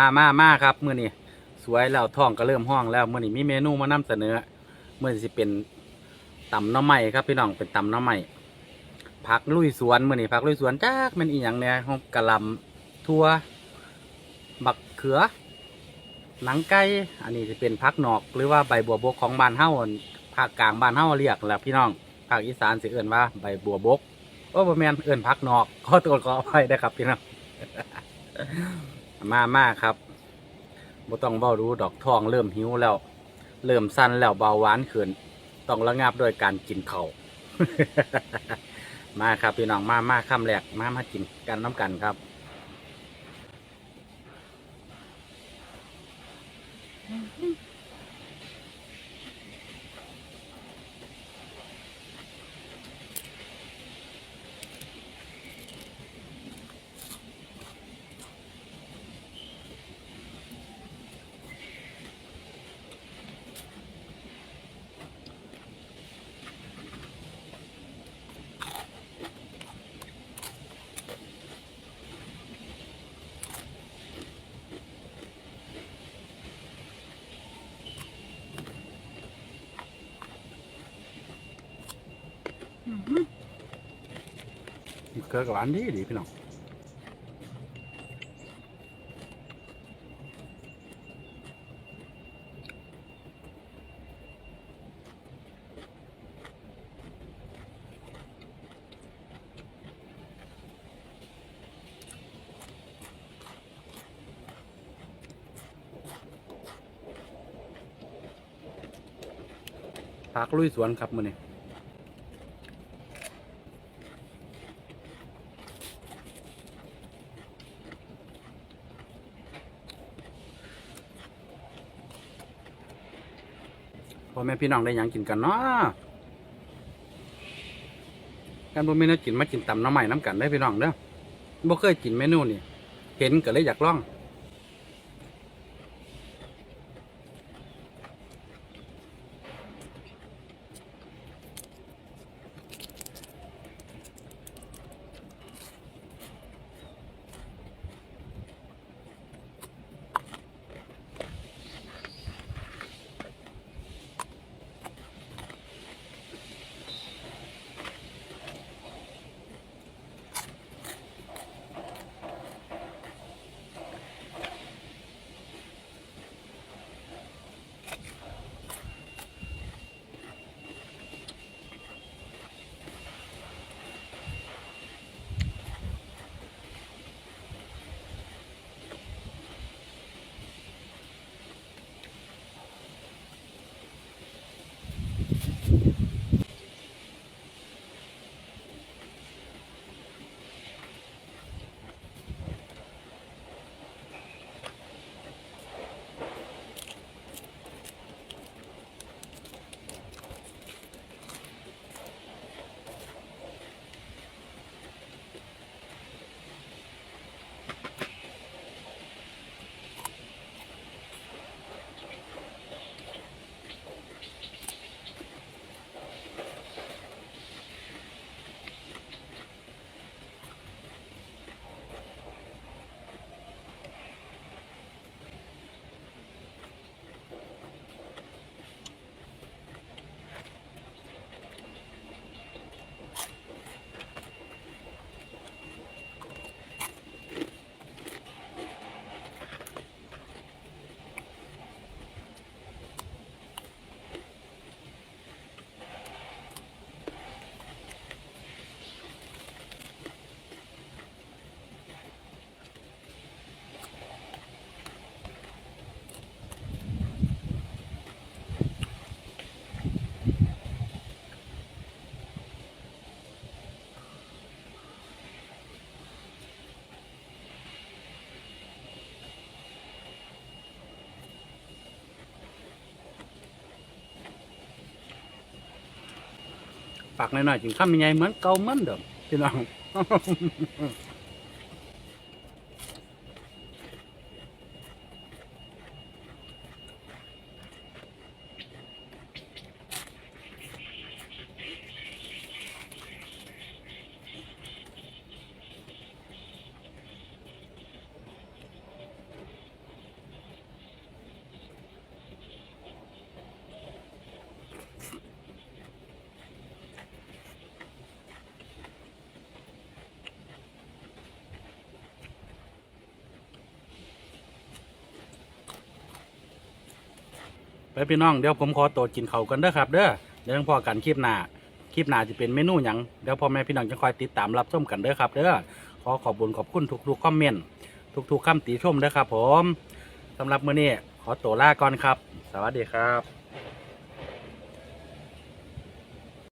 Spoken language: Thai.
มามามาครับเมื้อนี้สวยแล้วท้องก็เริ่มห้องแล้วเมื้อนี้มีเมนูมานำเสนอเมื้อนี้สิเป็นตำหน้ำใหม่ครับพี่น้องเป็นตำหน้ำใหม่ผักลุยสวนเมื้อนี้ผักลุยสวนจักแมันอีหยังเนี่ยของกะหล่ำทั่วบักเขือ หนังไก่อันนี้จะเป็นผักหนอกหรือว่าใบบัวบกของบ้านเฮาภาคกลางบ้านเฮาเรียกแหละพี่น้องภาคอีสานสิเอื่นว่าใบบัวบกโอ้บ่แมนเอื่นผักหนอกขอตัวขออภัยได้ครับพี่น้อง มามาครับบ่ต้องเบ้ารู้ดอกทองเริ่มหิวแล้ว เริ่มสั้นแล้วเบาหวานขึ้นต้องระงับด้วยการกินเขา่ามาครับพี่น้องมามาข้ามแหลกมามากินกันน้ำกันครับ เกลือกับหวานดีดีพี่น้องผักลุยสวนครับมือนี้ อแม่พี่น้องได้ยังกินกันเนาะการบ่มีแน้กินมากินตำน้ำใหม่น้ำกันได้พี่น้องเด้อบ่เคยกินเมนูนี่เห็นก็เลยอยากลอง ปากน้อยๆจึงคำยังไงเหมือนเก่าเหมือนเดิมพี่น้อง พี่น้องเดี๋ยวผมขอตัวกินเขากันเด้อครับ เด้อเดี๋ยวพอกันคลิปหน้าคลิปหน้าจะเป็นเมนูหยังเดี๋ยวพ่อแม่พี่น้องจะคอยติดตามรับชมกันเด้อครับเด้อขอขอบคุญขอบคุณทุกๆคอมเมนต์ทุกๆคำติชมเด้อครับ ผมสำหรับมื้อนี้ขอตัวลาก่อนครับ สวัสดีครับ